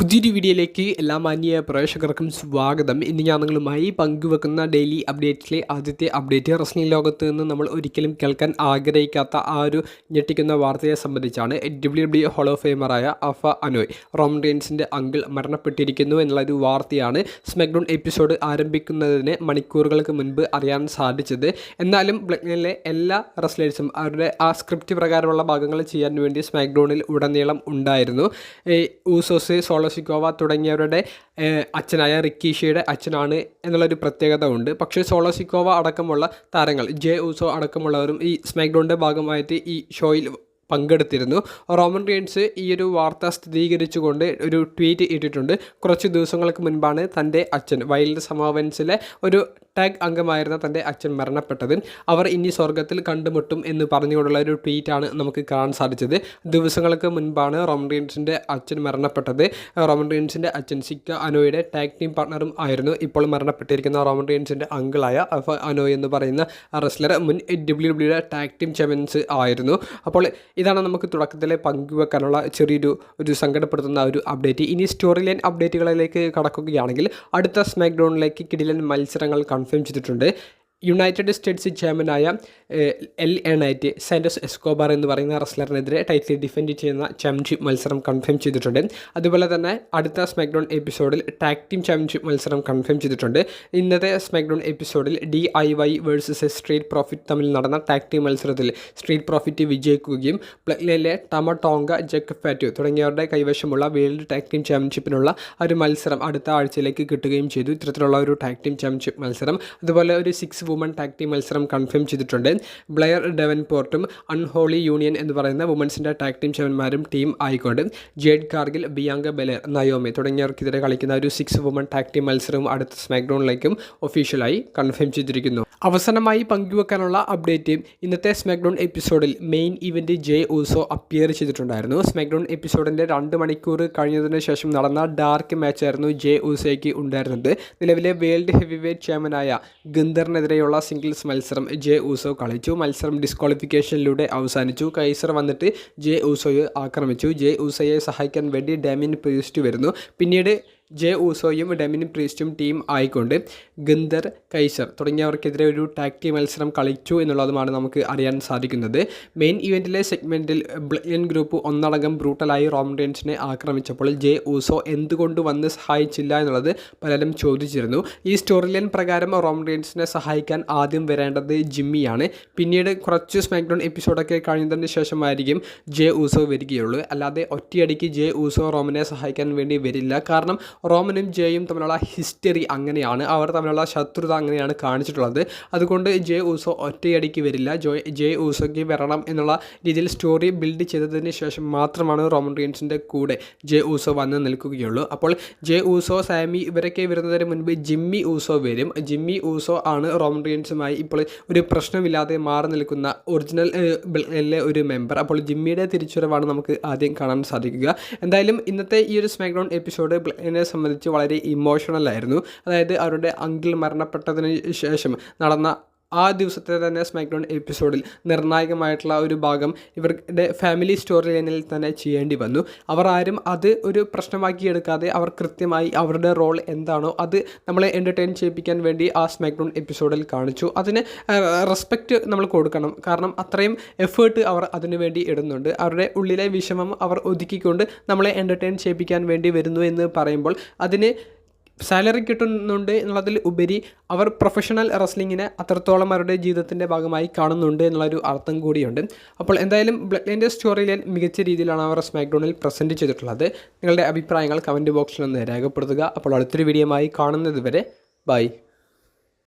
പുതിയൊരു വീഡിയോയിലേക്ക് എല്ലാ മാന്യ പ്രേക്ഷകർക്കും സ്വാഗതം. ഇന്ന് ഞാൻ നിങ്ങളുമായി പങ്കുവെക്കുന്ന ഡെയിലി അപ്ഡേറ്റ്സിലെ ആദ്യത്തെ അപ്ഡേറ്റ് റസ്ലിംഗ് ലോകത്ത് നിന്ന് നമ്മൾ ഒരിക്കലും കേൾക്കാൻ ആഗ്രഹിക്കാത്ത ആ ഒരു ഞെട്ടിക്കുന്ന വാർത്തയെ സംബന്ധിച്ചാണ് ഡബ്ല്യു ഡബ്ല്യു ഹോളോ ഫെയിമറായ അഫ അനോയ് റോം റെയിൻസിന്റെ അങ്കിൾ മരണപ്പെട്ടിരിക്കുന്നു എന്നുള്ളൊരു വാർത്തയാണ് സ്മാക്ഡൗൺ എപ്പിസോഡ് ആരംഭിക്കുന്നതിന് മണിക്കൂറുകൾക്ക് മുൻപ് അറിയാൻ സാധിച്ചത്. എന്നാലും ബ്ലക്നിലെ എല്ലാ റസ്ലേഴ്സും അവരുടെ ആ സ്ക്രിപ്റ്റ് പ്രകാരമുള്ള ഭാഗങ്ങൾ ചെയ്യാൻ വേണ്ടി സ്മാക്ഡൗണിൽ ഉടനീളം ഉണ്ടായിരുന്നു. ഊസോസ് ഊസോസ് സോളോസിക്കോവ തുടങ്ങിയവരുടെ അച്ഛനായ റിക്കീഷയുടെ അച്ഛനാണ് എന്നുള്ളൊരു പ്രത്യേകത ഉണ്ട് പക്ഷേ സോളോസിക്കോവ അടക്കമുള്ള താരങ്ങൾ ജെ ഉസോ അടക്കമുള്ളവരും ഈ സ്മാക്ഡോണിന്റെ ഭാഗമായിട്ട് ഈ ഷോയിൽ പങ്കെടുത്തിരുന്നു. റോമൻ റീൻസ് ഈ ഒരു വാർത്ത സ്ഥിരീകരിച്ചുകൊണ്ട് ഒരു ട്വീറ്റ് ഇട്ടിട്ടുണ്ട്. കുറച്ച് ദിവസങ്ങൾക്ക് മുൻപാണ് തന്റെ അച്ഛൻ വൈൽഡ് സമാവൻസിലെ ഒരു ടാഗ് അംഗമായിരുന്ന തന്റെ അച്ഛൻ മരണപ്പെട്ടത് അവർ ഇനി സ്വർഗത്തിൽ കണ്ടുമുട്ടും എന്ന് പറഞ്ഞുകൊണ്ടുള്ള ഒരു ട്വീറ്റാണ് നമുക്ക് കാണാൻ സാധിച്ചത്. ദിവസങ്ങൾക്ക് മുൻപാണ് റോമൻ റീൻസിന്റെ അച്ഛൻ മരണപ്പെട്ടത്. റോമൻ റീൻസിന്റെ അച്ഛൻ സിക്ക അനോയുടെ ടാഗ് ടീം പാർട്ണറും ആയിരുന്നു. ഇപ്പോൾ മരണപ്പെട്ടിരിക്കുന്ന റോമൻ റീൻസിന്റെ അങ്കിളായ അഫ അനോയ് എന്ന് പറയുന്ന റെസ്ലർ മുൻ ഡബ്ല്യു ഡബ്ല്യുടെ ടാഗ് ടീം ചാമ്പ്യൻസ് ആയിരുന്നു. അപ്പോൾ ഇതാണ് നമുക്ക് തുടക്കത്തിലെ പങ്കുവെക്കാനുള്ള ചെറിയൊരു ഒരു സങ്കടപ്പെടുത്തുന്ന ഒരു അപ്ഡേറ്റ് ഇനി സ്റ്റോറി ലൈൻ അപ്ഡേറ്റുകളിലേക്ക് കടക്കുകയാണെങ്കിൽ അടുത്ത സ്മാക്ക് ഡൗണിലേക്ക് കിടിലൻ മത്സരങ്ങൾ കൺഫേം ചെയ്തിട്ടുണ്ട് യുണൈറ്റഡ് സ്റ്റേറ്റ്സ് ഏഹ്, എൽ എണൈറ്റ് സാൻഡോസ് എസ്കോബാർ എന്ന് പറയുന്ന റെസ്ലറിനെതിരെ ടൈറ്റിൽ ഡിഫെൻഡ് ചെയ്യുന്ന ചാമ്പ്യൻഷിപ്പ് മത്സരം കൺഫേം ചെയ്തിട്ടുണ്ട്. അതുപോലെ തന്നെ അടുത്ത സ്മാക്ഡൗൺ എപ്പിസോഡിൽ ടാക് ടീം ചാമ്പ്യൻഷിപ്പ് മത്സരം കൺഫേം ചെയ്തിട്ടുണ്ട്. ഇന്നത്തെ സ്മാക്ഡൗൺ എപ്പിസോഡിൽ D I Y versus Street Profits തമ്മിൽ നടന്ന ടാക് ടീം മത്സരത്തിൽ സ്ട്രീറ്റ് പ്രോഫിറ്റ് വിജയിക്കുകയും പ്ലഗ്ലയിലെ ടമ ടോങ്ക ജക്ക് ഫാറ്റു തുടങ്ങിയവരുടെ കൈവശമുള്ള വേൾഡ് ടാക് ടീം ചാമ്പ്യൻഷിപ്പിനുള്ള ഒരു മത്സരം അടുത്ത ആഴ്ചയിലേക്ക് കിട്ടുകയും ചെയ്തു. ഇത്തരത്തിലുള്ള ഒരു ടാക് ടീം ചാമ്പ്യൻഷിപ്പ് മത്സരം. അതുപോലെ ഒരു സിക്സ് വുമൺ ടാഗ് ടീം മത്സരം കൺഫേം ചെയ്തിട്ടുണ്ട്. ബ്ലെയർ ഡെവൻ പോർട്ടും അൺഹോളി യൂണിയൻ എന്ന് പറയുന്ന വുമൻസിന്റെ ടാഗ് ടീം ചെവന്മാരും ടീം ആയിക്കൊണ്ട് Jade Cargill Bianca Belair Naomi തുടങ്ങിയവർക്കെതിരെ കളിക്കുന്ന ഒരു സിക്സ് വുമൺ ടാഗ് ടീം മത്സരവും അടുത്ത സ്മാക്ഡൗണിലേക്കും ഒഫീഷ്യലായി കൺഫേം ചെയ്തിരിക്കുന്നു. അവസാനമായി പങ്കുവെക്കാനുള്ള അപ്ഡേറ്റ് ഇന്നത്തെ സ്മാക്ഡൗൺ എപ്പിസോഡിൽ main event Jey Uso appear ചെയ്തിട്ടുണ്ടായിരുന്നു. സ്മാക്ഡൗൺ എപ്പിസോഡിന്റെ രണ്ട് മണിക്കൂർ കഴിഞ്ഞതിന് ശേഷം നടന്ന ഡാർക്ക് മാച്ചായിരുന്നു ജെ ഊസോയ്ക്ക് ഉണ്ടായിരുന്നത്. നിലവിലെ വേൾഡ് ഹെവി വെയ്റ്റ് ചാമ്പ്യനായ ഗന്ധറിനെതിരെയുള്ള സിംഗിൾസ് മത്സരം ജെ ഊസോ കളിച്ചു. മത്സരം ഡിസ്ക്വാളിഫിക്കേഷനിലൂടെ അവസാനിച്ചു. കൈസർ വന്നിട്ട് ജെ ഊസോയെ ആക്രമിച്ചു. ജെ ഊസോയെ സഹായിക്കാൻ വേണ്ടി ഡാമിൻ പ്രീസ്റ്റ് വരുന്നു. പിന്നീട് ജെ ഊസോയും ഡെമിൻ പ്രീസ്റ്റും ടീം ആയിക്കൊണ്ട് ഗന്ധർ കൈസർ തുടങ്ങിയവർക്കെതിരെ ഒരു ടാക് ടീം മത്സരം കളിച്ചു എന്നുള്ളതുമാണ് നമുക്ക് അറിയാൻ സാധിക്കുന്നത്. മെയിൻ ഇവന്റിലെ സെഗ്മെന്റിൽ ബ്ലയൻ ഗ്രൂപ്പ് ഒന്നടങ്കം ബ്രൂട്ടലായി റോംഡേൻസിനെ ആക്രമിച്ചപ്പോൾ ജെ ഊസോ എന്തുകൊണ്ട് വന്ന് സഹായിച്ചില്ല എന്നുള്ളത് പലരും ചോദിച്ചിരുന്നു. ഈ സ്റ്റോറി ലൈൻ പ്രകാരം റോംഡേൻസിനെ സഹായിക്കാൻ ആദ്യം വരേണ്ടത് ജിമ്മിയാണ്. പിന്നീട് കുറച്ച് സ്മാക്ഡൗൺ എപ്പിസോഡൊക്കെ കഴിഞ്ഞതിന് ശേഷമായിരിക്കും ജെ ഊസോ വരികയുള്ളൂ. അല്ലാതെ ഒറ്റയടിക്ക് ജെ ഊസോ റോമിനെ സഹായിക്കാൻ വേണ്ടി വരില്ല. കാരണം റോമനും ജെയും തമ്മിലുള്ള ഹിസ്റ്ററി അങ്ങനെയാണ്. അവർ തമ്മിലുള്ള ശത്രുത അങ്ങനെയാണ് കാണിച്ചിട്ടുള്ളത്. അതുകൊണ്ട് ജെ ഊസോ ഒറ്റയടിക്ക് വരില്ല. ജോ ജെ ഊസോയ്ക്ക് വരണം എന്നുള്ള രീതിയിൽ സ്റ്റോറി ബിൽഡ് ചെയ്തതിന് ശേഷം മാത്രമാണ് റോമൻ റീൻസിന്റെ കൂടെ ജെ ഊസോ വന്ന് നിൽക്കുകയുള്ളൂ. അപ്പോൾ ജെ ഊസോ സാമി ഇവരൊക്കെ വരുന്നതിന് മുൻപ് ജിമ്മി ഊസോ വരും. ജിമ്മി ഊസോ ആണ് റോമൻ റീൻസുമായി ഇപ്പോൾ ഒരു പ്രശ്നമില്ലാതെ മാറി നിൽക്കുന്ന ഒറിജിനൽ ഒരു മെമ്പർ അപ്പോൾ ജിമ്മിയുടെ തിരിച്ചുവരവാണ് നമുക്ക് ആദ്യം കാണാൻ സാധിക്കുക. എന്തായാലും ഇന്നത്തെ ഈ ഒരു സ്മാക്ഡൗൺ എപ്പിസോഡ് സംബന്ധിച്ച് വളരെ ഇമോഷണൽ ആയിരുന്നു. അതായത് അവരുടെ അങ്കിൾ മരണപ്പെട്ടതിന് ശേഷം നടന്ന ആ ദിവസത്തെ തന്നെ സ്മാക്ഡൗൺ എപ്പിസോഡിൽ നിർണായകമായിട്ടുള്ള ഒരു ഭാഗം ഇവരുടെ ഫാമിലി സ്റ്റോറി ലൈനിൽ തന്നെ ചെയ്യേണ്ടി വന്നു. അവർ ആരും അത് ഒരു പ്രശ്നമാക്കി എടുക്കാതെ അവർ കൃത്യമായി അവരുടെ റോൾ എന്താണോ അത് നമ്മളെ എന്റർടൈൻ ചെയ്യിപ്പിക്കാൻ വേണ്ടി ആ സ്മാക്ഡൗൺ എപ്പിസോഡിൽ കാണിച്ചു. അതിന് റെസ്പെക്റ്റ് നമ്മൾ കൊടുക്കണം. കാരണം അത്രയും എഫേർട്ട് അവർ അതിനു വേണ്ടി ഇടുന്നുണ്ട്. അവരുടെ ഉള്ളിലെ വിഷമം അവർ ഒതുക്കിക്കൊണ്ട് നമ്മളെ എന്റർടൈൻ ചെയ്യിപ്പിക്കാൻ വേണ്ടി വരുന്നു എന്ന് പറയുമ്പോൾ അതിന് സാലറി കിട്ടുന്നുണ്ട് എന്നുള്ളതിൽ ഉപരി അവർ പ്രൊഫഷണൽ റെസ്ലിങ്ങിനെ അത്രത്തോളം അവരുടെ ജീവിതത്തിന്റെ ഭാഗമായി കാണുന്നുണ്ട് എന്നുള്ളൊരു അർത്ഥം കൂടിയുണ്ട്. അപ്പോൾ എന്തായാലും ബ്ലഡ് ലൈന്റെ സ്റ്റോറി ലൈൻ മികച്ച രീതിയിലാണ് അവർ സ്മാക്ഡോണിൽ പ്രസന്റ് ചെയ്തിട്ടുള്ളത്. നിങ്ങളുടെ അഭിപ്രായങ്ങൾ കമന്റ് ബോക്സിൽ ഒന്ന് രേഖപ്പെടുത്തുക. അപ്പോൾ അടുത്തൊരു വീഡിയോയുമായി കാണുന്നത് വരെ ബൈ